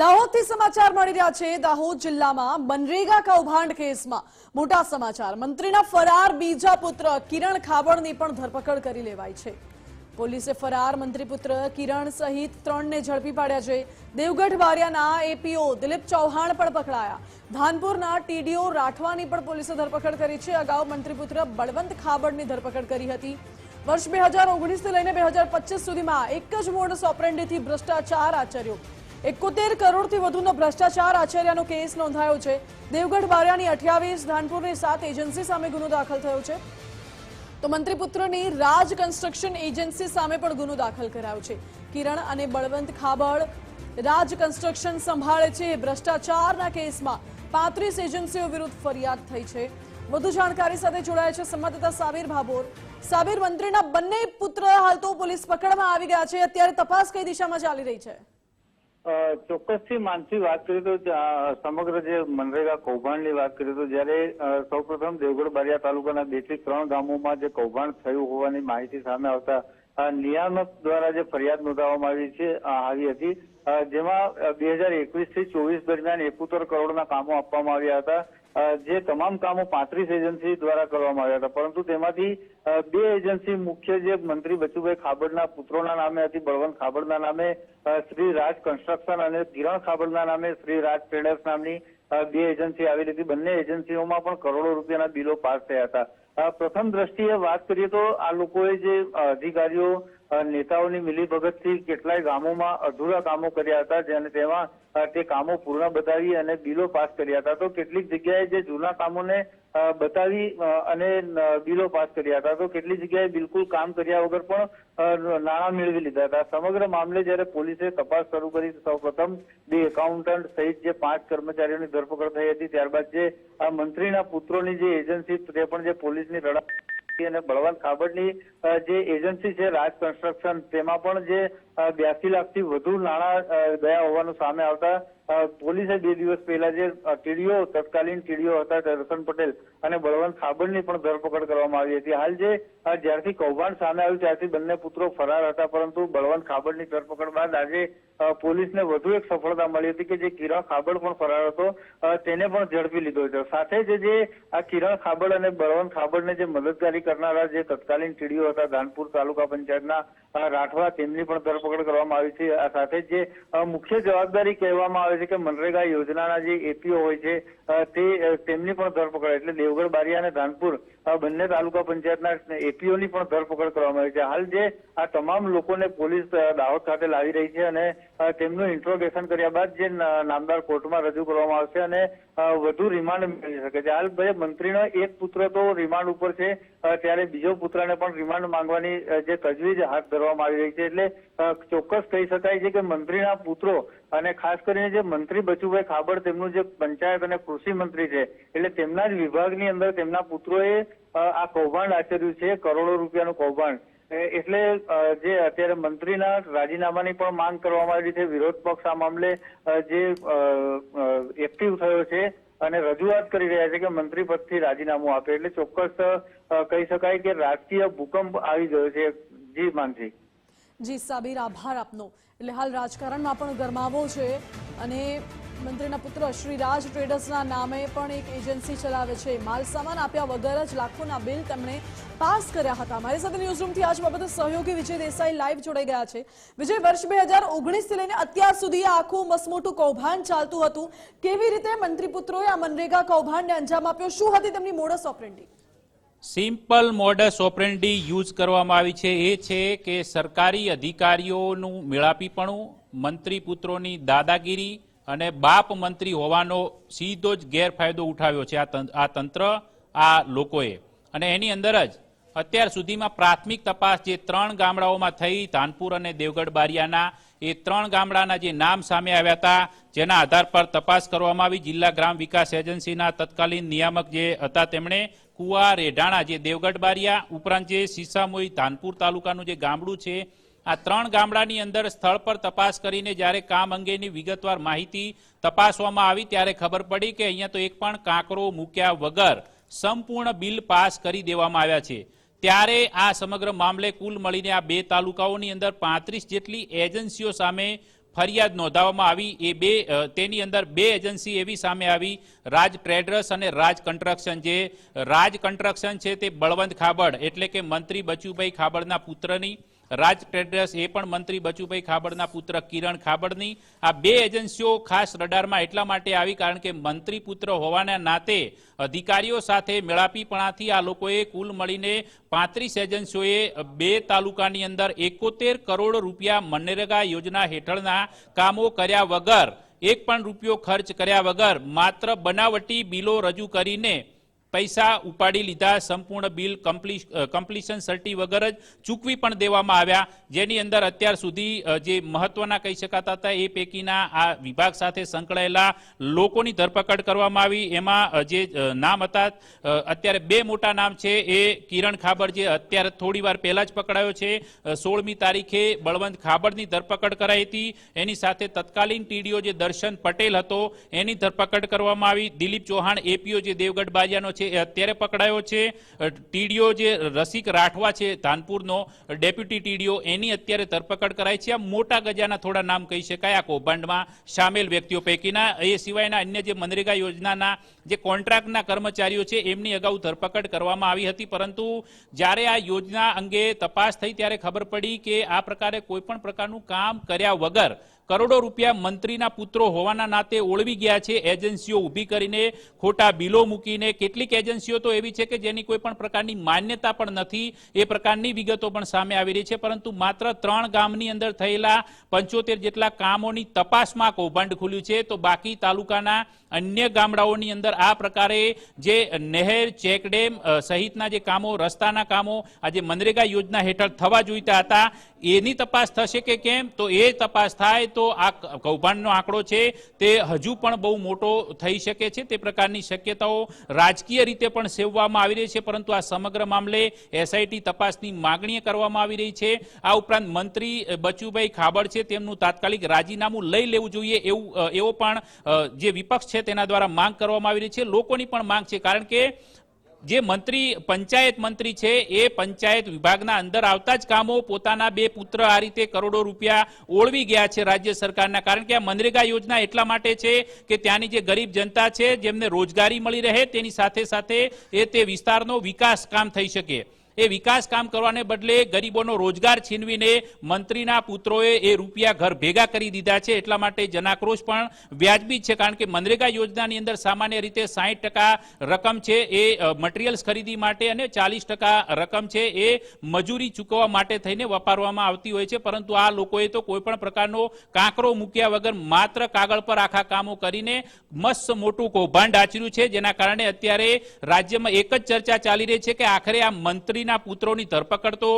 દાહોદથી સમાચાર મળી રહ્યા છે. દાહોદ જિલ્લામાં મનરેગા કૌભાંડ કેસમાં મોટા સમાચાર. મંત્રીના ફરાર બીજા પુત્ર કિરણ ખાબડની પણ ધરપકડ કરી લેવાઈ છે. પોલીસે ફરાર મંત્રી પુત્ર કિરણ સહિત ત્રણને ઝડપી પાડ્યા છે. દેવગઢ બારિયાના એપીઓ દિલીપ ચૌહાણ પણ પકડાયા. ધાનપુરના ટીડીઓ રાઠવાની પણ પોલીસે ધરપકડ કરી છે. અગાઉ મંત્રી પુત્ર બળવંત ખાબડની ધરપકડ કરી હતી. વર્ષ બે હજાર ઓગણીસથી લઈને બે હજાર પચીસ સુધીમાં એક જ મોડસ ઓપરેન્ડીથી ભ્રષ્ટાચાર આચર્યો. એકોતેર કરોડથી વધુનો ભ્રષ્ટાચાર આચર્યાનો કેસ નોંધાયો છે. દેવગઢ બારિયાની અઠ્યાવીસ, ધાનપુરની સાત એજન્સી સામે ગુનો દાખલ થયો છે. તો મંત્રીપુત્રની રાજ કન્સ્ટ્રક્શન એજન્સી સામે પણ ગુનો દાખલ કરાયો છે. કિરણ અને બળવંત ખાબડ રાજ કન્સ્ટ્રક્શન સંભાળે છે. ભ્રષ્ટાચારના કેસમાં પાંત્રીસ એજન્સીઓ વિરુદ્ધ ફરિયાદ થઈ છે. વધુ જાણકારી સાથે જોડાયા છે સંવાદદાતા સાબિર ભાભોર. સાબિર, મંત્રીના બંને પુત્ર હાલ તો પોલીસ પકડમાં આવી ગયા છે. અત્યારે તપાસ કઈ દિશામાં ચાલી રહી છે? ચોક્કસથી માનસી વાત કરીએ તો સમગ્ર જે મનરેગા કૌભાંડની વાત કરીએ તો જ્યારે સૌપ્રથમ દેવગઢ બારિયા તાલુકાના બેથી ત્રણ ગામોમાં જે કૌભાંડ થયું હોવાની માહિતી સામે આવતા નિયામક દ્વારા જે ફરિયાદ નોંધાવવામાં આવી છે આવી હતી જેમાં બે હજાર એકવીસથી ચોવીસ દરમિયાન એકોતેર કરોડના કામો આપવામાં આવ્યા હતા. જે તમામ કામો પાંત્રીસ એજન્સી દ્વારા કરવામાં આવ્યા હતા. પરંતુ તેમાંથી બે એજન્સી મુખ્ય જે મંત્રી બચુભાઈ ખાબડના પુત્રોના નામે હતી, બળવંત ખાબડના નામે શ્રી રાજ કન્સ્ટ્રક્શન અને કિરણ ખાબડના નામે શ્રી રાજ ટ્રેડર્સ નામની બે એજન્સી આવેલી હતી. બંને એજન્સીઓમાં પણ કરોડો રૂપિયાના બિલો પાસ થયા હતા. પ્રથમ દ્રષ્ટિએ વાત કરીએ તો આ લોકોએ જે અધિકારીઓ નેતાઓની મિલીભગતથી કેટલાય ગામોમાં અધૂરા કામો કર્યા હતા, જેને તેમાં તે કામો પૂર્ણ બતાવી અને બિલો પાસ કર્યા હતા. તો કેટલીક જગ્યાએ જે જૂના કામોને બતાવી અને બિલો પાસ કર્યા હતા. તો કેટલીક જગ્યાએ બિલકુલ કામ કર્યા વગર પણ નાણાં મેળવી લીધા હતા. સમગ્ર મામલે જ્યારે પોલીસે તપાસ શરૂ કરી સૌપ્રથમ બે એકાઉન્ટન્ટ સહિત જે પાંચ કર્મચારીઓની ધરપકડ થઈ હતી, ત્યારબાદ જે મંત્રીના પુત્રોની જે એજન્સી તે પણ જે પોલીસની રડા અને બળવંત ખાબડની જે એજન્સી છે રાજ કન્સ્ટ્રક્શન, તેમાં પણ જે બ્યાસી લાખથી વધુ નાણાં ગયા હોવાનું સામે આવતા પોલીસે બે દિવસ પહેલા જે ટીડીઓ, તત્કાલીન ટીડીઓ હતા, દર્શન પટેલ અને બળવંત ખાબડની પણ ધરપકડ કરવામાં આવી હતી. હાલ જે જ્યારથી કૌભાંડ સામે આવ્યું, ત્યારથી બંને પુત્રો ફરાર હતા, પરંતુ બળવંત ખાબડની ધરપકડ બાદ આજે પોલીસને વધુ એક સફળતા મળી હતી કે જે કિરણ ખાબડ પણ ફરાર હતો તેને પણ ઝડપી લીધો હતો. સાથે જ જે આ કિરણ ખાબડ અને બળવંત ખાબડને જે મદદગારી કરનારા જે તત્કાલીન ટીડીઓ હતા, ધાનપુર તાલુકા પંચાયતના રાઠવા તેમની પણ ધરપકડ કરવામાં આવી છે. આ સાથે જે મુખ્ય જવાબદારી કહેવામાં આવે છે કે મનરેગા યોજનાના જે એપીઓ હોય છે તે તેમની પણ ધરપકડ. એટલે દેવગઢ બારિયા અને ધાનપુર આ બંને તાલુકા પંચાયતના એપીઓની પણ ધરપકડ કરવામાં આવી છે. હાલ જે આ તમામ લોકોને પોલીસ દાહોદ ખાતે લાવી રહી છે અને તેમનું ઇન્ટ્રોગેશન કર્યા બાદ જે નામદાર કોર્ટમાં રજૂ કરવામાં આવશે અને વધુ રિમાન્ડ મેળવી શકે છે. હાલ ભાઈ મંત્રીનો એક પુત્ર તો રિમાન્ડ ઉપર છે ત્યારે બીજો પુત્રને પણ રિમાન્ડ માંગવાની જે તજવીજ હાથ ધરવામાં આવી રહી છે. એટલે ચોક્કસ કહી શકાય છે કે મંત્રીના પુત્રો અને ખાસ કરીને જે મંત્રી બચુભાઈ ખાબડ, તેમનું જે પંચાયત અને કૃષિ મંત્રી છે, એટલે તેમના જ વિભાગની અંદર તેમના પુત્રોએ આ કૌભાંડ આચર્યું છે, કરોડો રૂપિયાનું કૌભાંડ. એટલે જે અત્યારે મંત્રીના રાજીનામાની પણ માંગ કરવામાં આવી છે, વિરોધ પક્ષ આ મામલે જે એક્ટિવ થયો છે, અને રજૂઆત કરી રહ્યા છે કે મંત્રી પદથી રાજીનામું આપે. એટલે ચોક્કસ કહી શકાય કે રાજકીય ભૂકંપ આવી ગયો છે. જી, માનસી. જી સાબિર, આભાર આપનો. એટલે હાલ રાજકારણમાં પણ ગરમાવો છે અને મંત્રીના પુત્ર શ્રીરાજ ટ્રેડર્સના નામે પણ એક એજન્સી ચલાવે છે. માલ સામાન આપ્યા વગર જ લાખોના બિલ તેમણે પાસ કર્યા હતા. મારી સાથે ન્યૂઝરૂમથી આજ બાબતે સહયોગી વિજય દેસાઈ લાઈવ જોડાઈ ગયા છે. વિજય, વર્ષ બે હજાર ઓગણીસથી લઈને અત્યાર સુધી આખું મસમોટું કૌભાંડ ચાલતું હતું. કેવી રીતે મંત્રી પુત્રોએ આ મનરેગા કૌભાંડને અંજામ આપ્યો? શું હતી તેમની modus operandi simple modus operandi use કરવામાં આવી છે. એ છે કે સરકારી અધિકારીઓનું મેળાપીપણું, મંત્રી પુત્રોની દાદાગીરી અને બાપ મંત્રી હોવાનો સીધો જ ગેરફાયદો ઉઠાવ્યો છે આ તંત્ર, આ લોકોએ. અને એની અંદર જ અત્યાર સુધીમાં પ્રાથમિક તપાસ જે ત્રણ ગામડાઓમાં થઈ ધાનપુર અને દેવગઢ બારિયાના, એ ત્રણ ગામડાના જે નામ સામે આવ્યા હતા, જેના આધાર પર તપાસ કરવામાં આવી. જિલ્લા ગ્રામ વિકાસ એજન્સીના તત્કાલીન નિયામક જે હતા, તેમણે કુવા રેઢાણા જે દેવગઢ બારિયા ઉપરાંત જે સીસામોઈ ધાનપુર તાલુકાનું જે ગામડું છે, આ ત્રણ ગામડાની અંદર સ્થળ પર તપાસ કરીને જ્યારે કામ અંગેની વિગતવાર માહિતી તપાસવામાં આવી ત્યારે ખબર પડી કે અહીંયા તો એક પણ કાંકરો મૂક્યા વગર સંપૂર્ણ બિલ પાસ કરી દેવામાં આવ્યા છે. ત્યારે આ સમગ્ર મામલે કુલ મળીને આ બે તાલુકાઓની અંદર પાંત્રીસ જેટલી એજન્સીઓ સામે ફરિયાદ નોંધાવવામાં આવી. એ બે તેની અંદર બે એજન્સી એવી સામે આવી. રાજ ટ્રેડર્સ અને રાજ કન્સ્ટ્રક્શન. જે રાજ કન્સ્ટ્રક્શન છે તે બળવંત ખાબડ, એટલે કે મંત્રી બચુભાઈ ખાબડના પુત્રની રાજ ટ્રેડર્સ એ પણ મંત્રી બચુભાઈ ખાબડના પુત્ર કિરણ ખાબડની. આ બે એજન્સીઓ ખાસ રડારમાં એટલા માટે આવી કારણ કે મંત્રી પુત્ર હોવાના નાતે અધિકારીઓ સાથે મેળાપીપણાથી આ લોકોએ કુલ મળીને પાંત્રીસ એજન્સીઓએ બે તાલુકાની અંદર એકોતેર કરોડ રૂપિયા મનરેગા યોજના હેઠળના કામો કર્યા વગર, એક પણ રૂપિયો ખર્ચ કર્યા વગર માત્ર બનાવટી બિલો રજૂ કરીને પૈસા ઉપાડી લીધા, સંપૂર્ણ બિલ કમ્પ્લીશન સર્ટી વગર જ ચૂકવી પણ દેવામાં આવ્યા. જેની અંદર અત્યાર સુધી જે મહત્વના કહી શકાતા હતા, એ પૈકીના આ વિભાગ સાથે સંકળાયેલા લોકોની ધરપકડ કરવામાં આવી. એમાં જે નામ હતા અત્યારે બે મોટા નામ છે. એ કિરણ ખાબર જે અત્યારે થોડી વાર પહેલા જ પકડાયો છે. સોળમી તારીખે બળવંત ખાબડની ધરપકડ કરાઈ હતી. એની સાથે તત્કાલીન ટીડીઓ જે દર્શન પટેલ હતો, એની ધરપકડ કરવામાં આવી. દિલીપ ચૌહાણ, એપીઓ જે દેવગઢ બારિયાનો છે એ અત્યારે પકડાયો છે ટીડીઓ જે રસિક રાઠવા છે, ધાનપુરનો ડેપ્યુટી ટીડીઓ, એની અત્યારે ધરપકડ કરાઈ છે. આ મોટા ગજાના થોડા નામ કહી શકાય. આ કૌભાંડમાં સામેલ વ્યક્તિઓ પૈકીના, એ સિવાયના અન્ય જે મનરેગા યોજનાના જે કોન્ટ્રાક્ટના કર્મચારીઓ છે, એમની અગાઉ ધરપકડ કરવામાં આવી હતી. પરંતુ જ્યારે આ યોજના અંગે તપાસ થઈ, ત્યારે ખબર પડી કે આ પ્રકારે કોઈપણ પ્રકારનું કામ કર્યા વગર કરોડો રૂપિયા મંત્રીના પુત્રો હોવાના નાતે ઓળવી ગયા છે. એજન્સીઓ ઊભી કરીને ખોટા બિલો મૂકીને કેટલીક એજન્સીઓ તો એવી છે કે જેની કોઈ પણ પ્રકારની માન્યતા પણ નથી. એ પ્રકારની વિગતો પણ સામે આવી રહી છે. પરંતુ માત્ર ત્રણ ગામની અંદર થયેલા પંચોતેર જેટલા કામોની તપાસમાં કૌભાંડ ખુલ્યું છે. તો બાકી તાલુકાના અન્ય ગામડાઓની અંદર આ પ્રકારે જે નહેર, ચેકડેમ સહિતના જે કામો, રસ્તાના કામો આજે મનરેગા યોજના હેઠળ થવા જોઈતા હતા, એની તપાસ થશે કે કેમ? તો એ તપાસ થાય તો આ કૌભાંડનો આંકડો છે, તે હજુ પણ બહુ મોટો થઈ શકે છે, તે પ્રકારની શક્યતાઓ રાજકીય રીતે પણ સેવવામાં આવી રહી છે, પરંતુ આ સમગ્ર મામલે એસઆઈટી તપાસની માગણી કરવામાં આવી રહી છે. આ ઉપરાંત મંત્રી બચુભાઈ ખાબડ છે, તેમનું તાત્કાલિક રાજીનામું લઈ લેવું જોઈએ એવું એવો પણ જે વિપક્ષ છે, તેના દ્વારા માંગ કરવામાં આવી રહી છે. લોકોની પણ માંગ છે, કારણ કે જે મંત્રી, પંચાયત મંત્રી છે, એ પંચાયત વિભાગના અંદર આવતા જ કામો પોતાના બે પુત્ર આ રીતે કરોડો રૂપિયા ઓળવી ગયા છે રાજ્ય સરકારના. કારણ કે આ મનરેગા યોજના એટલા માટે છે કે ત્યાંની જે ગરીબ જનતા છે, જેમને રોજગારી મળી રહે, તેની સાથે સાથે એ તે વિસ્તારનો વિકાસ કામ થઈ શકે. એ વિકાસ કામ કરવાને બદલે ગરીબોનો રોજગાર છીનવીને મંત્રીના પુત્રોએ એ રૂપિયા ઘર ભેગા કરી દીધા છે. એટલા માટે જનાક્રોશ પણ વ્યાજબી છે, કારણ કે મનરેગા યોજનાની અંદર સામાન્ય રીતે સાહીઠ રકમ છે એ મટીરિયલ્સ ખરીદી માટે અને ચાલીસ રકમ છે એ મજૂરી ચૂકવવા માટે થઈને વપારવામાં આવતી હોય છે. પરંતુ આ લોકોએ તો કોઈ પણ પ્રકારનો કાંકરો મૂક્યા વગર માત્ર કાગળ પર આખા કામો કરીને મસ્ત મોટું કૌભાંડ આચર્યું છે. જેના કારણે અત્યારે રાજ્યમાં એક જ ચર્ચા ચાલી રહી છે કે આખરે આ મંત્રીના પુત્રોની ધરપકડ તો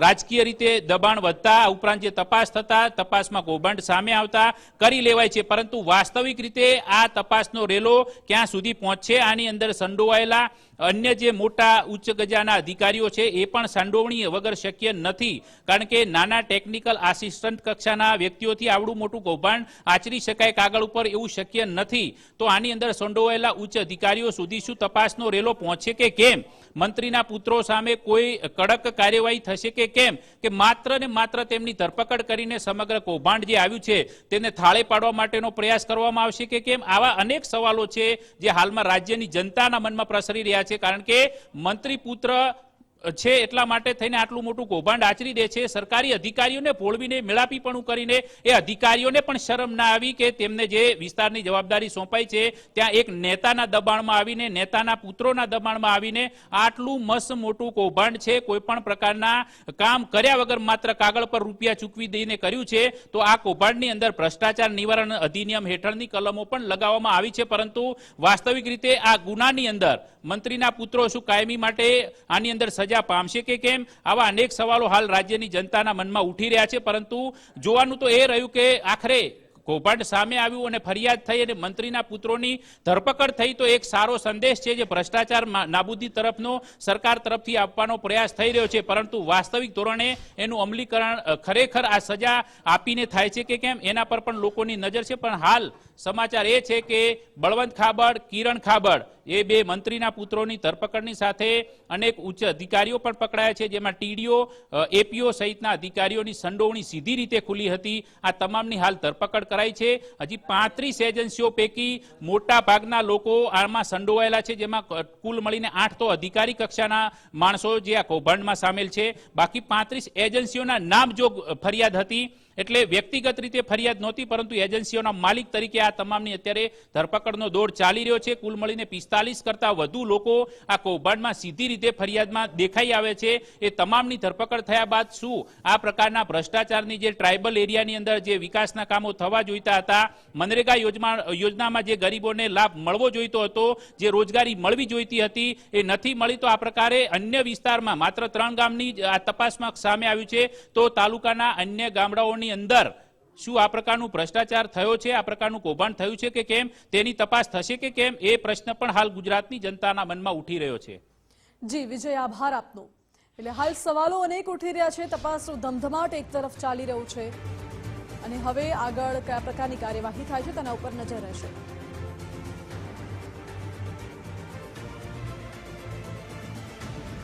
રાજકીય રીતે દબાણ વધતા ઉપરાંત જે તપાસ થતા, તપાસમાં કૌભાંડ સામે આવતા, કરી લેવાય છે. પરંતુ વાસ્તવિક રીતે આ તપાસનો રેલો ક્યાં સુધી પહોંચશે, આની અંદર સંડોવાયેલા અન્ય જે મોટા ઉચ્ચ ગજાના અધિકારીઓ છે, એ પણ સંડોવણી વગર શક્ય નથી, કારણ કે નાના ટેકનિકલ આસિસ્ટન્ટ કક્ષાના વ્યક્તિઓથી આવડું મોટું કૌભાંડ આચરી શકાય કાગળ ઉપર એવું શક્ય નથી. તો આની અંદર સંડોવાયેલા ઉચ્ચ અધિકારીઓ સુધી શું તપાસનો રેલો પહોંચે કે કેમ? મંત્રીના પુત્રો સામે કોઈ કડક કાર્યવાહી થશે કે કેમ? કે માત્ર ને માત્ર તેમની ધરપકડ કરીને સમગ્ર કૌભાંડ જે આવ્યું છે, તેને થાળે પાડવા માટેનો પ્રયાસ કરવામાં આવશે કે કેમ? આવા અનેક સવાલો છે, જે હાલમાં રાજ્યની જનતાના મનમાં પ્રસરી રહ્યા છે કારણ કે મંત્રી પુત્ર છે એટલા માટે થઈને આટલું મોટું કૌભાંડ આચરી દે છે. સરકારી અધિકારીઓને પોળવીને મેળાપીપણું કરીને એ અધિકારીઓને પણ શરમ ના આવી કે તેમને જે વિસ્તારની જવાબદારી સોંપાઈ છે, ત્યાં એક નેતાના દબાણમાં આવીને, નેતાના પુત્રોના દબાણમાં આવીને આટલું મસ્ત મોટું કૌભાંડ છે. કોઈ પણ પ્રકારના કામ કર્યા વગર માત્ર કાગળ પર રૂપિયા ચૂકવી દઈને કર્યું છે, તો આ કૌભાંડની અંદર ભ્રષ્ટાચાર નિવારણ અધિનિયમ હેઠળની કલમો પણ લગાવવામાં આવી છે. પરંતુ વાસ્તવિક રીતે આ ગુનાની અંદર મંત્રીના પુત્રો શું કાયમી માટે આની અંદર સજા પામશે કે કેમ? આવા અનેક સવાલો હાલ રાજ્યની જનતાના મનમાં ઉઠી રહ્યા છે, પરંતુ જોવાનું તો એ રહ્યું કે આખરે કૌભાંડ સામે આવ્યું અને ફરિયાદ થઈ અને મંત્રીના પુત્રોની ધરપકડ થઈ, તો એક સારો સંદેશ છે જે ભ્રષ્ટાચાર નાબૂદી તરફનો સરકાર તરફથી આપવાનો પ્રયાસ થઈ રહ્યો છે, પરંતુ વાસ્તવિક ધોરણે એનું અમલીકરણ ખરેખર આ સજા આપીને થાય છે કે કેમ? એના પર પણ લોકોની નજર છે, પણ હાલ સમાચાર એ છે કે બળવંત ખાબડ, કિરણ ખાબડ એ બે મંત્રીના પુત્રોની ધરપકડની સાથે અનેક ઉચ્ચ અધિકારીઓ પણ પકડાયા છે, જેમાં ટીડીઓ એપીઓ સહિતના અધિકારીઓની સંડોવણી સીધી રીતે ખુલી હતી. આ તમામની હાલ ધરપકડ કરાઈ છે. હજી પાંત્રીસ એજન્સીઓ પૈકી મોટા ભાગના લોકો આમાં સંડોવાયેલા છે, જેમાં કુલ મળીને આઠ તો અધિકારી કક્ષાના માણસો જે આ કૌભાંડમાં સામેલ છે. બાકી પાંત્રીસ એજન્સીઓના નામજોગ ફરિયાદ હતી. એટલે વ્યક્તિગત રીતે ફરિયાદ નહોતી, પરંતુ એજન્સીઓના માલિક તરીકે આ તમામની અત્યારે ધરપકડનો દોર ચાલી રહ્યો છે. કુલ મળીને પિસ્તાલીસ કરતા વધુ લોકો આ કૌભાંડમાં સીધી રીતે ફરિયાદમાં દેખાઈ આવે છે. એ તમામની ધરપકડ થયા બાદ શું આ પ્રકારના ભ્રષ્ટાચારની જે ટ્રાઇબલ એરિયાની અંદર જે વિકાસના કામો થવા જોઈતા હતા, મનરેગા યોજના યોજનામાં જે ગરીબોને લાભ મળવો જોઈતો હતો, જે રોજગારી મળવી જોઈતી હતી, એ નથી મળી તો આ પ્રકારે અન્ય વિસ્તારમાં માત્ર ત્રણ ગામની આ તપાસમાં સામે આવ્યું છે. તો તાલુકાના અન્ય ગામડાઓની અંદર શું આ પ્રકારનું ભ્રષ્ટાચાર થયો છે, આ પ્રકારનું કૌભાંડ થયું છે કે કેમ, તેની તપાસ થશે કે કેમ, એ પ્રશ્ન પણ હાલ ગુજરાતની જનતાના મનમાં ઉઠી રહ્યો છે. જી, વિજય, આભાર આપનો. એટલે હાલ સવાલો અનેક ઉઠી રહ્યા છે તપાસનો ધમધમાટ એક તરફ ચાલી રહ્યું છે. અને હવે આગળ કયા પ્રકારની કાર્યવાહી થાય છે, તેના ઉપર નજર રહેશે.